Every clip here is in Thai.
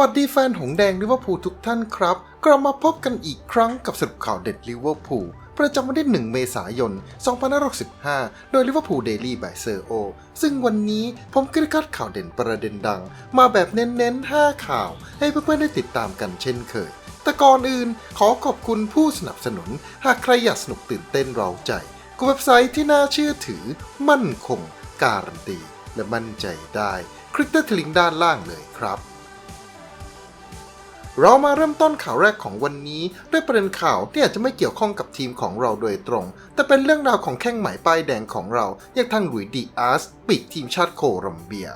สวัสดีแฟนหงแดงลิเวอร์พูลทุกท่านครับ กลับมาพบกันอีกครั้งกับสรุปข่าวเด็ดลิเวอร์พูลประจำวันที่ 1 เมษายน 2565 โดยลิเวอร์พูลเดลี่บายเซอร์โอ ซึ่งวันนี้ผมก็ได้คัดข่าวเด่นประเด็นดัง มาแบบเน้นๆ 5 ข่าว ให้เพื่อนๆ ได้ติดตามกันเช่นเคย แต่ก่อนอื่นขอขอบคุณผู้สนับสนุน หากใครอยากสนุกตื่นเต้นเราใจกับเว็บไซต์ที่น่าเชื่อถือ มั่นคง การันตี และมั่นใจได้ คลิกที่ลิงก์ด้านล่างเลยครับ เรามาเริ่มต้นข่าวแรกของวันนี้ ด้วยประเด็นข่าวที่อาจจะไม่เกี่ยวข้องกับทีมของเราโดยตรง แต่เป็นเรื่องราวของแข้งหม่ป้ายแดงของเราอย่างทางหลุยดีอาร์สปีกทีมชาติโคลัมเบีย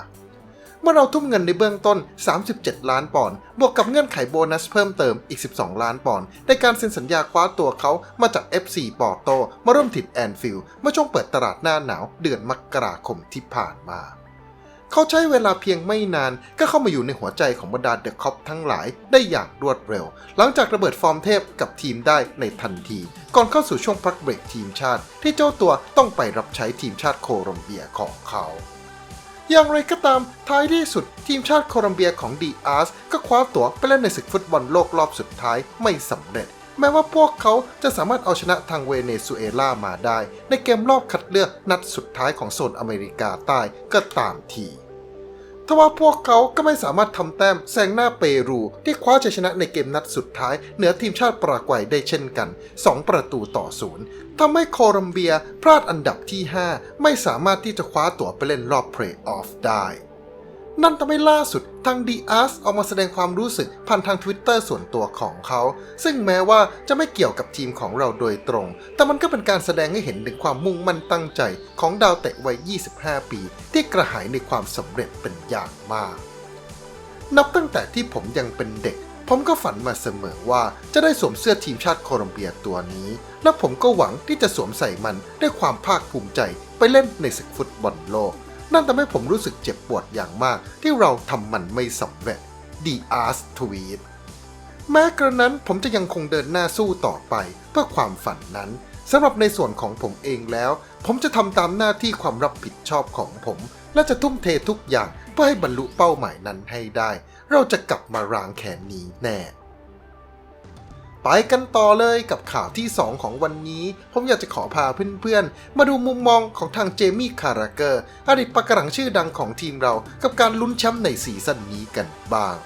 เมื่อเราทุ่มเงินในเบื้องต้น 37 ล้านปอนด์บวกกับเงื่อนไขโบนัสเพิ่มเติมอีก 12 ล้านปอนด์ในการเซ็นสัญญาคว้าตัวเขามาจาก FC ปอร์โตมาร่วมถิ่นแอนฟิลด์เมื่อช่วงเปิดตลาดหน้าหนาวเดือนมกราคมที่ผ่านมา เขาใช้เวลาเพียงไม่นานก็เข้ามาอยู่ในหัวใจของบรรดาเดอะคอปทั้งหลายได้อย่างรวดเร็ว หลังจากระเบิดฟอร์มเทพกับทีมได้ในทันที ก่อนเข้าสู่ช่วงพักเบรกทีมชาติ ที่เจ้าตัวต้องไปรับใช้ทีมชาติโคลอมเบียของเขาอย่างไรก็ตามท้ายที่สุดทีมชาติโคลอมเบียของดีอาร์สก็คว้าตั๋วไปเล่นในศึกฟุตบอลโลกรอบสุดท้ายไม่สำเร็จ แม้ว่าพวกเขาจะสามารถเอาชนะทางเวเนซุเอลามาได้ ในเกมรอบคัดเลือกนัดสุดท้ายของโซนอเมริกาใต้ก็ตามที ทว่าพวกเขาก็ไม่สามารถทำแต้มแซงหน้าเปรู ที่คว้าชัยชนะในเกมนัดสุดท้าย เหนือทีมชาติปรากวัยได้เช่นกัน 2 ประตูต่อศูนย์ทำให้โคลอมเบียพลาดอันดับที่ 5 ไม่สามารถที่จะคว้าตั๋วไปเล่นรอบเพลย์ออฟได้ นั่นทำให้ล่าสุดทางดีอาร์สออกมาแสดงความรู้สึกผ่านทาง Twitter ส่วนตัวของเขา ซึ่งแม้ว่าจะไม่เกี่ยวกับทีมของเราโดยตรง แต่มันก็เป็นการแสดงให้เห็นถึงความมุ่งมั่นตั้งใจของดาวเตะวัย 25 ปี ที่กระหายในความสำเร็จเป็นอย่างมาก นับตั้งแต่ที่ผมยังเป็นเด็ก ผมก็ฝันมาเสมอว่าจะได้สวมเสื้อทีมชาติโคลอมเบียตัวนี้ และผมก็หวังที่จะสวมใส่มันด้วยความภาคภูมิใจไปเล่นในศึกฟุตบอลโลก นั่นทำให้ผมรู้สึกเจ็บปวดอย่างมากที่เราทำมันไม่สำเร็จ The Ars Tweet แม้กระนั้นผมจะยังคงเดินหน้าสู้ต่อไปเพื่อความฝันนั้นสำหรับในส่วนของผมเองแล้ว ผมจะทำตามหน้าที่ความรับผิดชอบของผม และจะทุ่มเททุกอย่างเพื่อให้บรรลุเป้าหมายนั้นให้ได้ เราจะกลับมารางแขนนี้แน่ ไปกันต่อเลยกับข่าวที่ 2 ของวันนี้ ผมอยากจะขอพาเพื่อนๆ มาดูมุมมองของทางเจมี่คาราเกอร์ อดีตปากกรังชื่อดังของทีมเรา กับการลุ้นแชมป์ในซีซั่นนี้กันบ้าง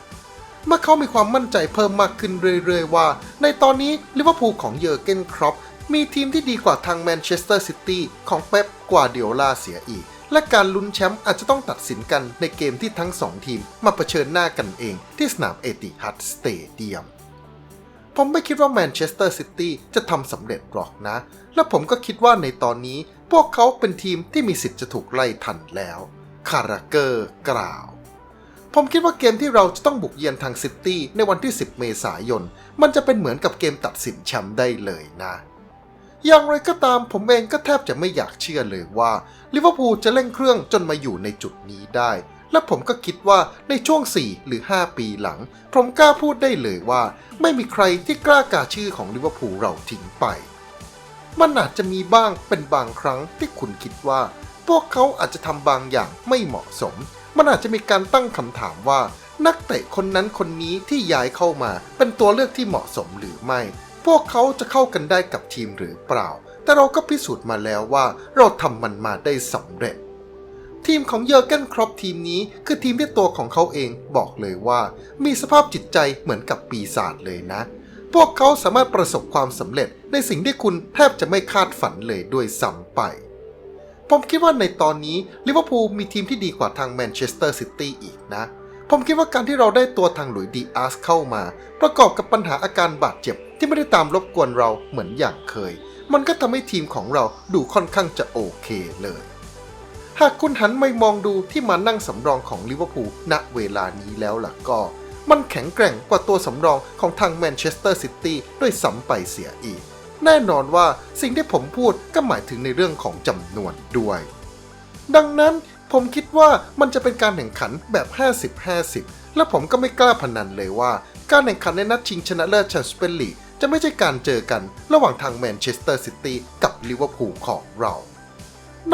เมื่อเขามีความมั่นใจเพิ่มมากขึ้นเรื่อยๆ ว่า ในตอนนี้ลิเวอร์พูลของเยอร์เกนครอปมีทีมที่ดีกว่าทางแมนเชสเตอร์ซิตี้ของเป๊ปกว่าเดียลาเสียอีก และการลุ้นแชมป์อาจจะต้องตัดสินกันในเกมที่ทั้งสองทีม มาเผชิญหน้ากันเองที่สนามเอติฮัดสเตเดียม ผมไม่คิดว่าแมนเชสเตอร์ซิตี้จะทำสำเร็จหรอกนะ และผมก็คิดว่าในตอนนี้พวกเขาเป็นทีมที่มีสิทธิ์จะถูกไล่ทันแล้วคาราเกอร์กล่าว ผมคิดว่าเกมที่เราจะต้องบุกเยือนทางซิตี้ในวันที่ 10 เมษายน มันจะเป็นเหมือนกับเกมตัดสินแชมป์ได้เลยนะ อย่างไรก็ตามผมเองก็แทบจะไม่อยากเชื่อเลยว่าลิเวอร์พูลจะเร่งเครื่องจนมาอยู่ในจุดนี้ได้ และผมก็คิดว่าในช่วง 4 หรือ 5 ปีหลัง ผมกล้าพูดได้เลยว่า ไม่มีใครที่กล้ากาชื่อของลิเวอร์พูลเราทิ้งไป มันอาจจะมีบ้างเป็นบางครั้งที่คุณคิดว่า พวกเขาอาจจะทำบางอย่างไม่เหมาะสม มันอาจจะมีการตั้งคำถามว่า นักเตะคนนั้นคนนี้ที่ย้ายเข้ามาเป็นตัวเลือกที่เหมาะสมหรือไม่ พวกเขาจะเข้ากันได้กับทีมหรือเปล่า แต่เราก็พิสูจน์มาแล้วว่า เราทำมันมาได้สำเร็จ ทีมของเยอร์เกนครอปทีมนี้คือทีมที่ตัวของเขาเองบอกเลยว่า มีสภาพจิตใจเหมือนกับปีศาจเลยนะ พวกเขาสามารถประสบความสำเร็จในสิ่งที่คุณแทบจะไม่คาดฝันเลยด้วยซ้ำไป ผมคิดว่าในตอนนี้ลิเวอร์พูลมีทีมที่ดีกว่าทางแมนเชสเตอร์ซิตี้อีกนะ ผมคิดว่าการที่เราได้ตัวทางหลุยส์ดีอาร์สเข้ามา ประกอบกับปัญหาอาการบาดเจ็บที่ไม่ได้ตามรบกวนเราเหมือนอย่างเคย มันก็ทำให้ทีมของเราดูค่อนข้างจะโอเคเลย หากคุณหันไม่มองดูที่มานั่งสำรองของลิเวอร์พูลณเวลานี้แล้วล่ะก็ มันแข็งแกร่งกว่าตัวสำรองของทางแมนเชสเตอร์ซิตี้ด้วยซ้ำไปเสียอีก แน่นอนว่าสิ่งที่ผมพูดก็หมายถึงในเรื่องของจำนวนด้วย ดังนั้นผมคิดว่ามันจะเป็นการแข่งขันแบบ 50-50 และผมก็ไม่กล้าพนันเลยว่า การแข่งขันในนัดชิงชนะเลิศแชมเปี้ยนลีกจะไม่ใช่การเจอกันระหว่างทางแมนเชสเตอร์ซิตี้กับลิเวอร์พูลของเรา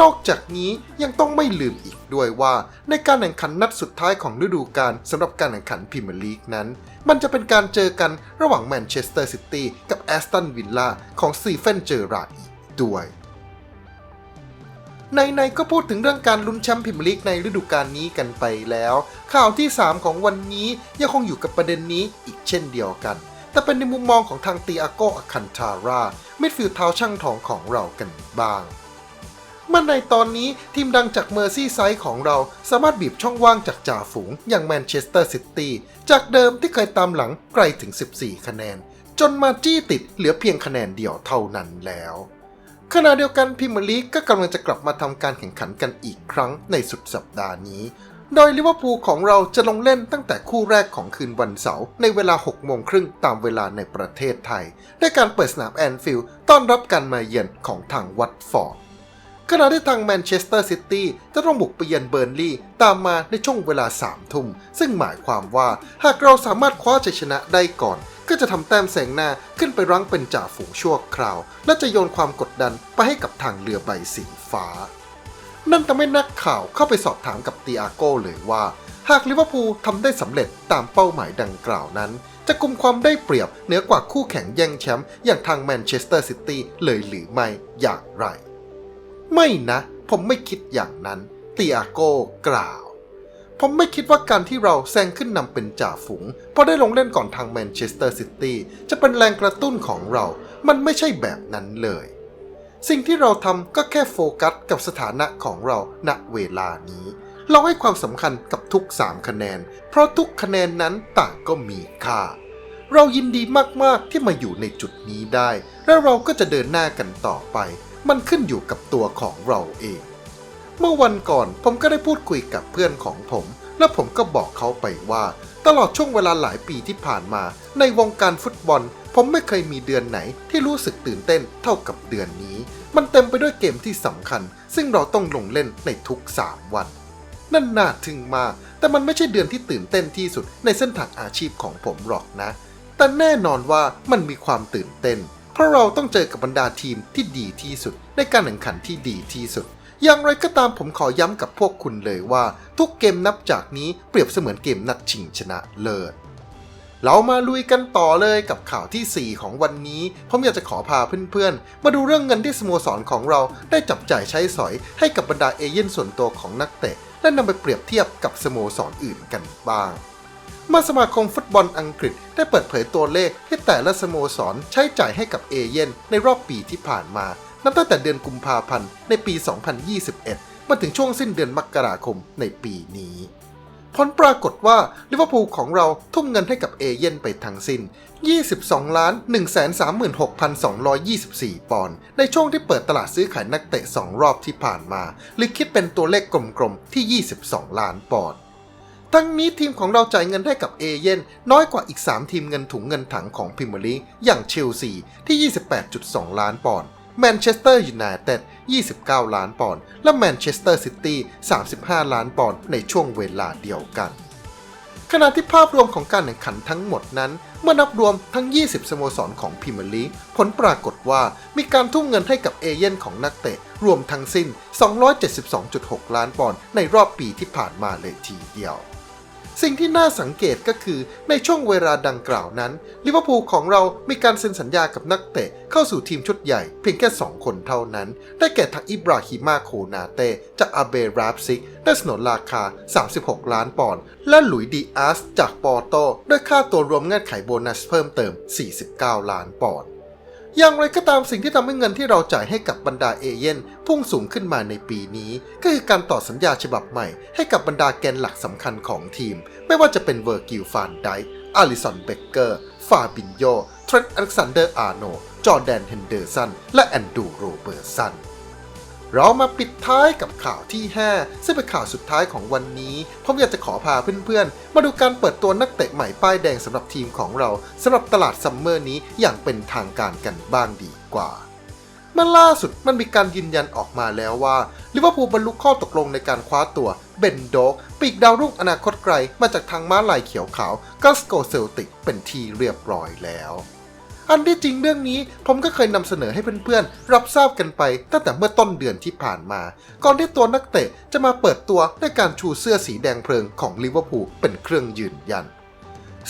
นอกจากนี้ยังต้องไม่ลืมอีกด้วยว่าในการแข่งขันนัดสุดท้ายของฤดูกาลสำหรับการแข่งขันพรีเมียร์ลีกนั้น มันจะเป็นการเจอกันระหว่างแมนเชสเตอร์ซิตี้กับแอสตันวิลล่าของซีเฟนเจอราดอีกด้วยในๆก็พูดถึงเรื่องการลุ้นแชมป์พรีเมียร์ลีกในฤดูกาลนี้กันไปแล้ว ข่าวที่ 3 ของวันนี้ยังคงอยู่กับประเด็นนี้อีกเช่นเดียวกัน แต่เป็นในมุมมองของทางตีอาโกอคันทาร่ามิดฟิลด์เท้าช่างทองของเรากันบ้าง เมื่อในตอนนี้ทีมดังจากเมอร์ซี่ไซด์ของเราสามารถบีบช่องว่างจากจ่าฝูงอย่างแมนเชสเตอร์ซิตี้จากเดิมที่เคยตามหลังไกลถึง 14 คะแนน จนมาจี้ติดเหลือเพียงคะแนนเดียวเท่านั้นแล้วขณะเดียวกันพรีเมียร์ลีกก็กำลังจะกลับมาทำการแข่งขันกันอีกครั้งในสุดสัปดาห์นี้ โดยลิเวอร์พูลของเราจะลงเล่นตั้งแต่คู่แรกของคืนวันเสาร์ในเวลา 6 โมงครึ่งตามเวลาในประเทศไทย ด้วยการเปิดสนามแอนฟิลด์ต้อนรับการมาเยือนของทางวัตฟอร์ด ขณะที่ทางแมนเชสเตอร์ซิตี้จะต้องบุกไปเยือนเบอร์นลีย์ตามมาในช่วงเวลา3ทุ่ม ซึ่งหมายความว่าหากเราสามารถคว้าชัยชนะได้ก่อน ก็จะทำแต้มแสงหน้าขึ้นไปรั้งเป็นจ่าฝูงชั่วคราว และจะโยนความกดดันไปให้กับทางเรือใบสีฟ้า นั่นทำให้นักข่าวเข้าไปสอบถามกับตีอาโก้เลยว่า หากลิเวอร์พูลทำได้สำเร็จตามเป้าหมายดังกล่าวนั้น จะกุมความได้เปรียบเหนือกว่าคู่แข่งแย่งแชมป์อย่างทางแมนเชสเตอร์ซิตี้เลยหรือไม่อย่างไร ไม่นะ ผมไม่คิดอย่างนั้นเตีอาโก้กล่าว ผมไม่คิดว่าการที่เราแซงขึ้นนำเป็นจ่าฝูงเพราะได้ลงเล่นก่อนทางแมนเชสเตอร์ซิตี้จะเป็นแรงกระตุ้นของเรา มันไม่ใช่แบบนั้นเลย สิ่งที่เราทำก็แค่โฟกัสกับสถานะของเราณเวลานี้ เราให้ความสำคัญกับทุก 3 คะแนน เพราะทุกคะแนนนั้นต่างก็มีค่าเรายินดีมาก ๆ ที่มาอยู่ในจุดนี้ได้ และเราก็จะเดินหน้ากันต่อไป มันขึ้นอยู่กับตัวของเราเอง เมื่อวันก่อนผมก็ได้พูดคุยกับเพื่อนของผม และผมก็บอกเขาไปว่า ตลอดช่วงเวลาหลายปีที่ผ่านมา ในวงการฟุตบอล ผมไม่เคยมีเดือนไหนที่รู้สึกตื่นเต้นเท่ากับเดือนนี้ มันเต็มไปด้วยเกมที่สำคัญ ซึ่งเราต้องลงเล่นในทุก 3 วันนั่นน่าทึ่งมาก แต่มันไม่ใช่เดือนที่ตื่นเต้นที่สุดในเส้นทางอาชีพของผมหรอกนะ แต่แน่นอนว่ามันมีความตื่นเต้น เพราะเราต้องเจอกับบรรดาทีมที่ดีที่สุด ในการแข่งขันที่ดีที่สุด อย่างไรก็ตามผมขอย้ำกับพวกคุณเลยว่า ทุกเกมนับจากนี้เปรียบเสมือนเกมนัดชิงชนะเลิศเรามาลุยกันต่อเลยกับข่าวที่ 4 ของวันนี้ ผมอยากจะขอพาเพื่อนๆ มาดูเรื่องเงินที่สโมสรของเราได้จับจ่ายใช้สอยให้กับบรรดาเอเย่นส่วนตัวของนักเตะ และนำไปเปรียบเทียบกับสโมสรอื่นกันบ้าง เมื่อสมาคมฟุตบอลอังกฤษได้เปิดเผยตัวเลขที่แต่ละสโมสรใช้จ่ายให้กับเอเย่นในรอบปีที่ผ่านมา นับตั้งแต่เดือนกุมภาพันธ์ในปี 2021 มาถึงช่วงสิ้นเดือนมกราคมในปีนี้ผลปรากฏว่าลิเวอร์พูลของเราทุ่มเงินให้กับเอเย่นไปทั้งสิ้น 22 ล้าน 136,224 ปอนด์ ในช่วงที่เปิดตลาดซื้อขายนักเตะ 2 รอบที่ผ่านมา หรือคิดเป็นตัวเลขกลมๆที่ 22 ล้านปอนด์ ทั้งนี้ทีมของเราจ่ายเงินให้กับเอเย่นน้อยกว่าอีก 3 ทีมเงินถุงเงินถังของพรีเมียร์ลีกอย่างเชลซีที่ 28.2 ล้านปอนด์แมนเชสเตอร์ยูไนเต็ด 29 ล้านปอนด์ และแมนเชสเตอร์ซิตี้ 35 ล้านปอนด์ในช่วงเวลาเดียวกัน ขณะที่ภาพรวมของการแข่งขันทั้งหมดนั้น เมื่อนับรวมทั้ง 20 สโมสรของพรีเมียร์ลีกผลปรากฏว่ามีการทุ่มเงินให้กับเอเย่นของนักเตะ รวมทั้งสิ้น 272.6 ล้านปอนด์ในรอบปีที่ผ่านมาเลยทีเดียว สิ่งที่น่าสังเกตก็คือในช่วงเวลาดังกล่าวนั้นลิเวอร์พูลของเรามีการเซ็นสัญญากับนักเตะเข้าสู่ทีมชุดใหญ่เพียงแค่ 2 คนเท่านั้น ได้แก่ทางอิบราฮิมาโคนาเตจากอาเบราบซิก ได้สนนราคา 36 ล้านปอนด์และหลุยดีอาสจากปอร์โตด้วยค่าตัวรวมเงื่อนไขโบนัสเพิ่มเติม 49 ล้านปอนด์ อย่างไรก็ตามสิ่งที่ทำให้เงินที่เราจ่ายให้กับบรรดาเอเย่นพุ่งสูงขึ้นมาในปีนี้ ก็คือการต่อสัญญาฉบับใหม่ ให้กับบรรดาแกนหลักสำคัญของทีม ไม่ว่าจะเป็นเวอร์กิลฟานไดอาริสันเบเกอร์ ฟาบินโย เทรนต์อเล็กซานเดอร์อาร์โน จอร์แดนเฮนเดอร์สัน และแอนดูโรเบิร์ตสัน เรามาปิดท้ายกับข่าวที่ 5 ซึ่งเป็นข่าวสุดท้ายของวันนี้ผมอยากจะขอพาเพื่อนๆ มาดูการเปิดตัวนักเตะใหม่ป้ายแดงสำหรับทีมของเราสำหรับตลาดซัมเมอร์นี้อย่างเป็นทางการกันบ้างดีกว่าเมื่อล่าสุดมันมีการยืนยันออกมาแล้วว่าลิเวอร์พูลบรรลุข้อตกลงในการคว้าตัวเบนโดกปีกดาวรุ่งอนาคตไกลมาจากทางม้าลายเขียวขาวกัสโกเซลติกเป็นที่เรียบร้อยแล้ว อันที่จริงเรื่องนี้ผมก็เคยนำเสนอให้เพื่อนๆ รับทราบกันไปตั้งแต่เมื่อต้นเดือนที่ผ่านมา ก่อนที่ตัวนักเตะจะมาเปิดตัวด้วยการชูเสื้อสีแดงเพลิงของลิเวอร์พูลเป็นเครื่องยืนยัน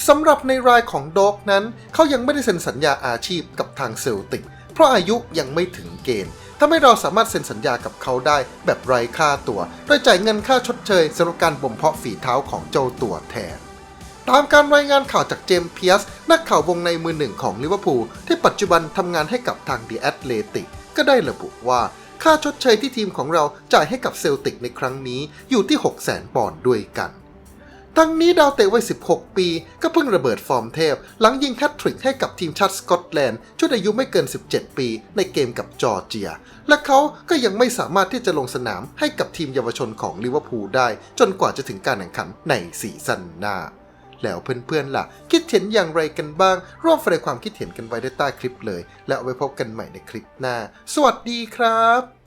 สำหรับในรายของโดกนั้น เขายังไม่ได้เซ็นสัญญาอาชีพกับทางเซลติก เพราะอายุยังไม่ถึงเกณฑ์ทำให้เราสามารถเซ็นสัญญากับเขาได้แบบไร้ค่าตัว โดยจ่ายเงินค่าชดเชยสำหรับการบ่มเพาะฝีเท้าของเจ้าตัวแทน ตามการรายงานข่าวจากเจมส์เพียส นักข่าววงในมือหนึ่งของลิเวอร์พูลที่ปัจจุบันทำงานให้กับทางดีแอตเลติกก็ได้ระบุว่า ค่าชดเชยที่ทีมของเราจ่ายให้กับเซลติกในครั้งนี้อยู่ที่ 6 0 0 0 0 0ปอนด์ด้วยกัน ทั้งนี้ดาวเตะวัย 16 ปี ก็เพิ่งระเบิดฟอร์มเทพ หลังยิงแฮตทริกให้กับทีมชาติสกอตแลนด์ชุดอายุไม่เกิน 17 ปีในเกมกับจอร์เจีย และเขาก็ยังไม่สามารถที่จะลงสนามให้กับทีมเยาวชนของลิเวอร์พูลได้ จนกว่าจะถึงการแข่งขันในซีซั่นหน้า แล้วเพื่อนๆล่ะ คิดเห็นอย่างไรกันบ้าง ร่วมแสดงความคิดเห็นกันไว้ได้ใต้คลิปเลย แล้วไว้พบกันใหม่ในคลิปหน้า สวัสดีครับ